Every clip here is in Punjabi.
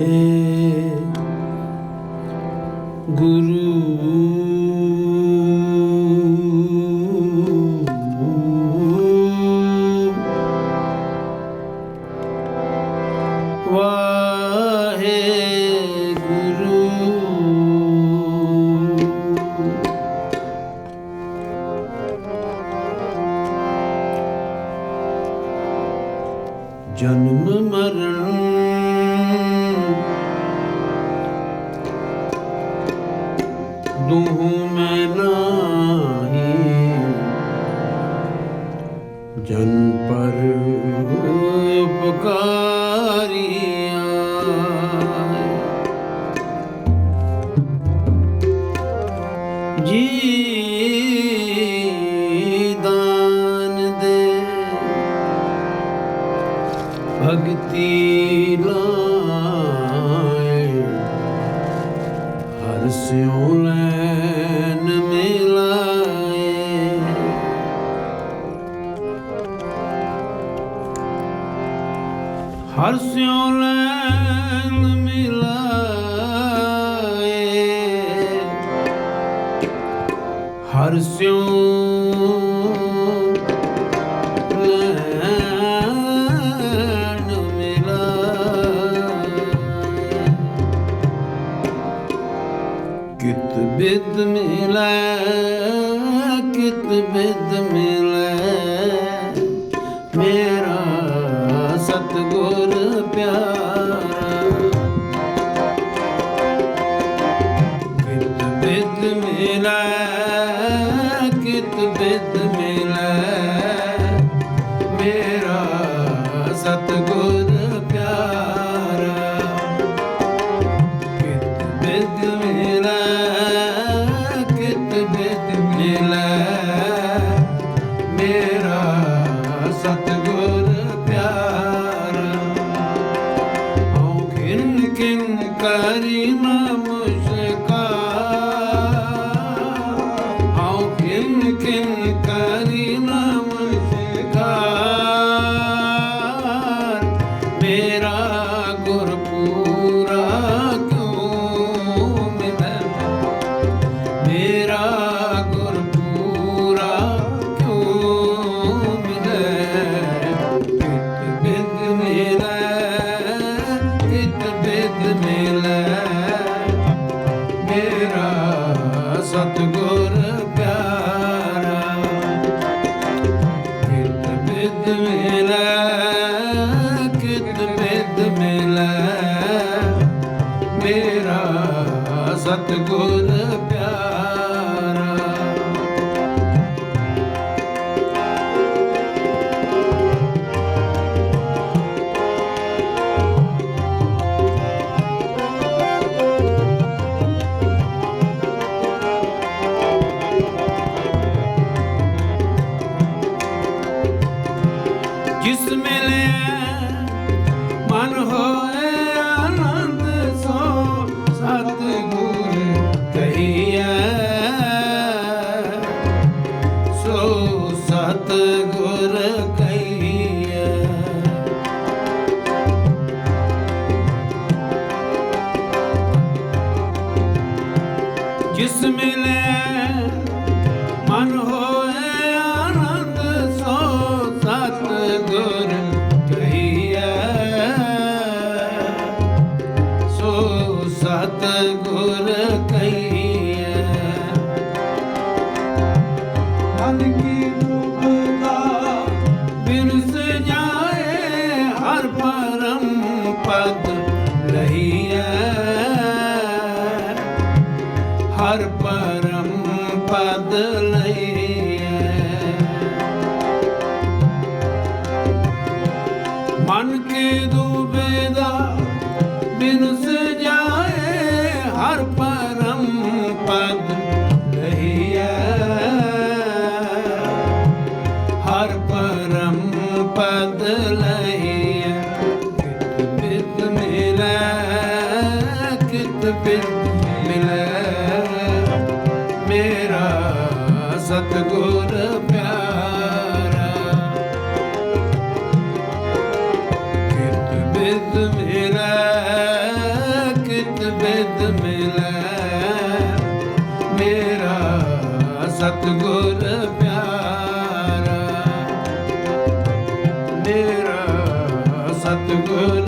Ee, Guru ਦੁਹ ਮੈਂ ਨਾਹੀ। ਜਨ ਪਰ ਉਪਕਾਰੀਆ। ਜੀ ਭਗਤੀ ਲਾਏ। ਹਰ ਸਿਉ ਬਿਦ ਮਿਲੈ ਕਿਤ ਬਿਦ ਮਿਲੈ। সাগর পু ਸਿੱਧ ਮੇਰਾ ਸਤਗੁਰ ਪਿਆਰ। ਕੇ ਦੂਬੇ ਦਾ ਬਿਨ ਸਜਾਏ ਹਰ ਬਿਦ ਮਿਲੈ। ਮੇਰਾ ਸਤਗੁਰ ਪਿਆਰਾ। ਮੇਰਾ ਸਤਗੁਰ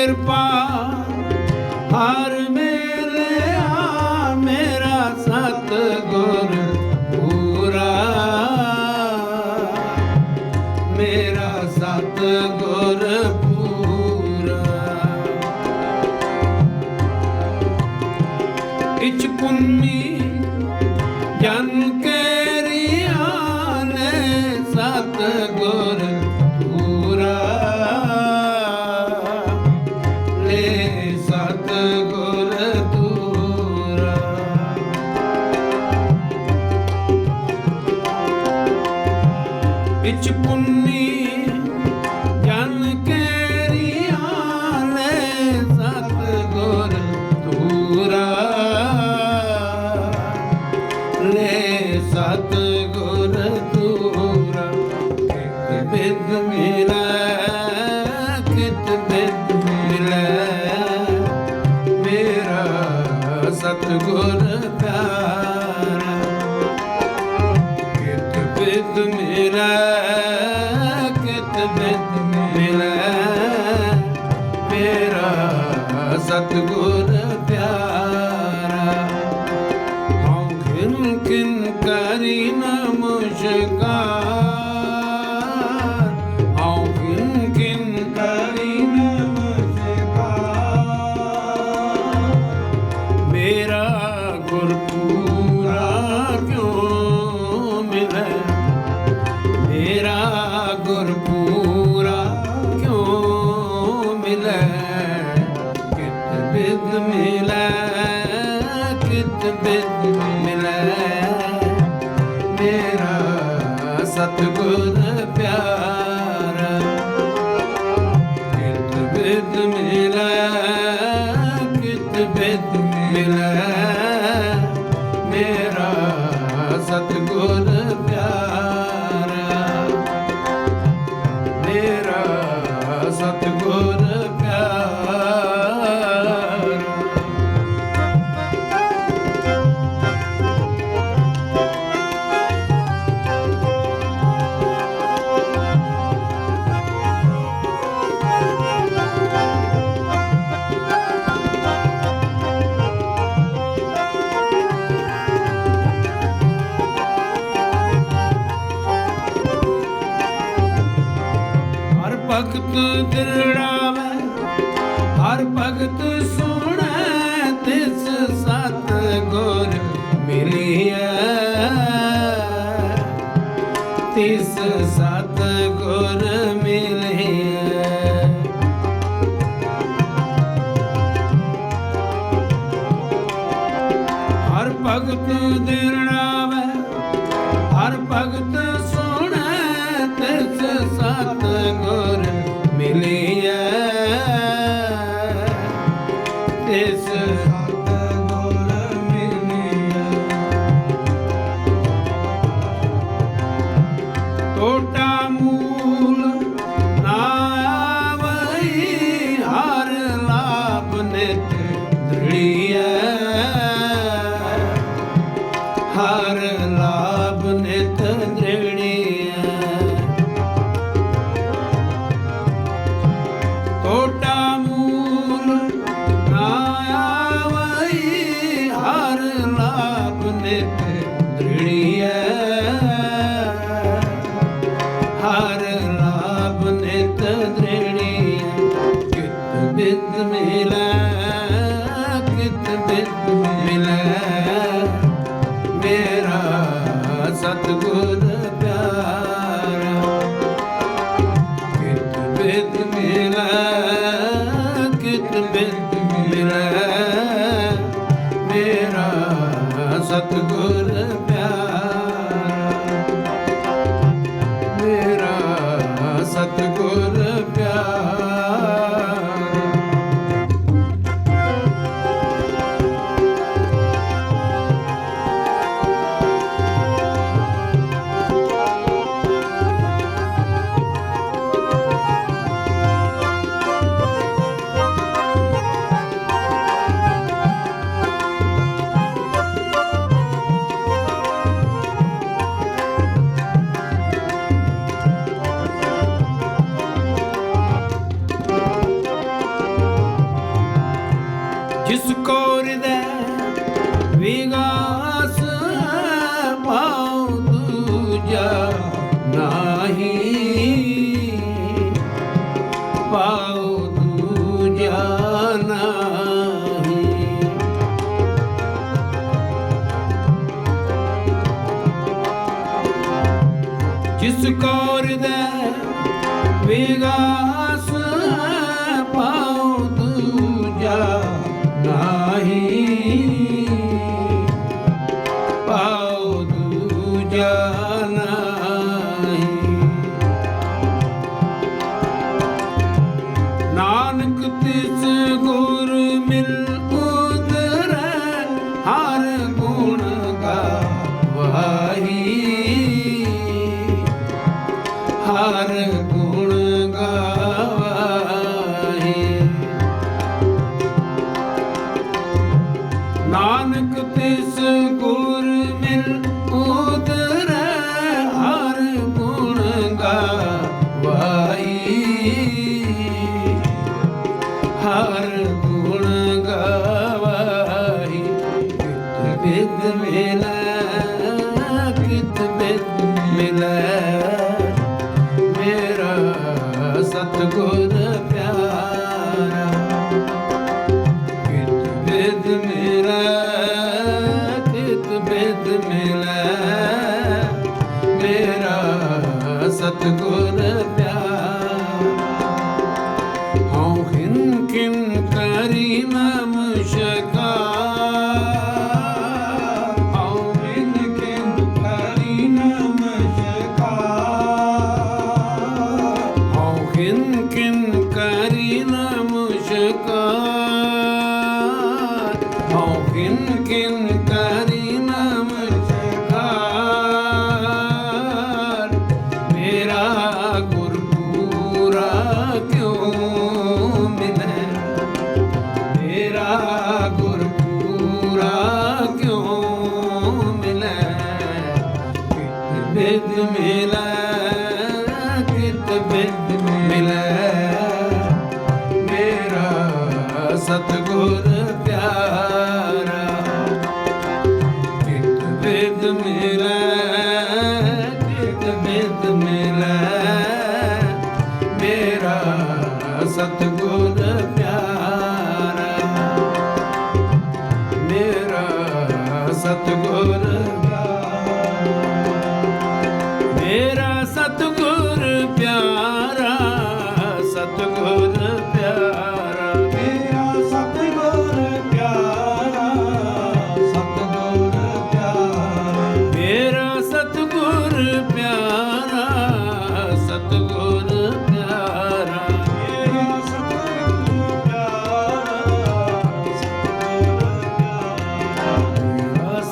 ਕਿਰਪਾ ਹਰ ਜਨ ਸਤਗੁਰ ਪਿਆਰਾ ਹਉ ਕਿਨ ਕਿਨ ਕਰੀ ਨ ਮੁਸ਼ਕਾ ਬਿਤ ਬਿਤ ਮਿਲੈ ਮੇਰਾ ਸਤਿਗੁਰ ਨਿਤ ਰਣੀ ਸਤਿਗੁਰ ਮੁਸਕੌਰਦਾ ਵੇਗਾ kerime müşer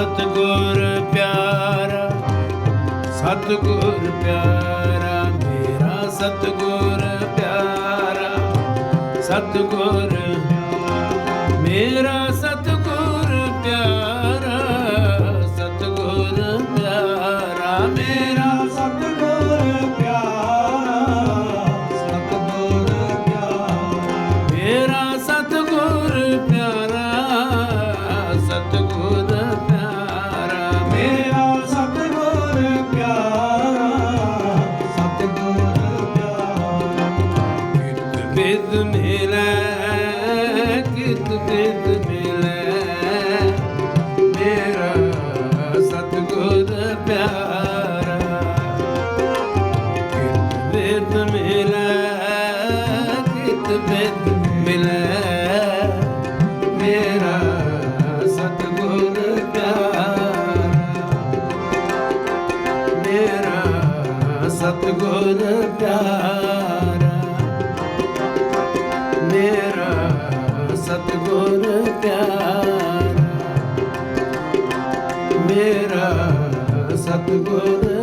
ਸਤਗੁਰ ਪਿਆਰਾ ਸਤਗੁਰ ਪਿਆਰਾ ਮੇਰਾ ਸਤਗੁਰ ਪਿਆਰਾ ਸਤਗੁਰ ਮੇਰਾ ਸਤਗੁਰ ਪਿਆਰਾ। ਮੇਰਾ ਸਤਗੁਰ ਪਿਆਰਾ। ਮੇਰਾ ਸਤਗੁਰ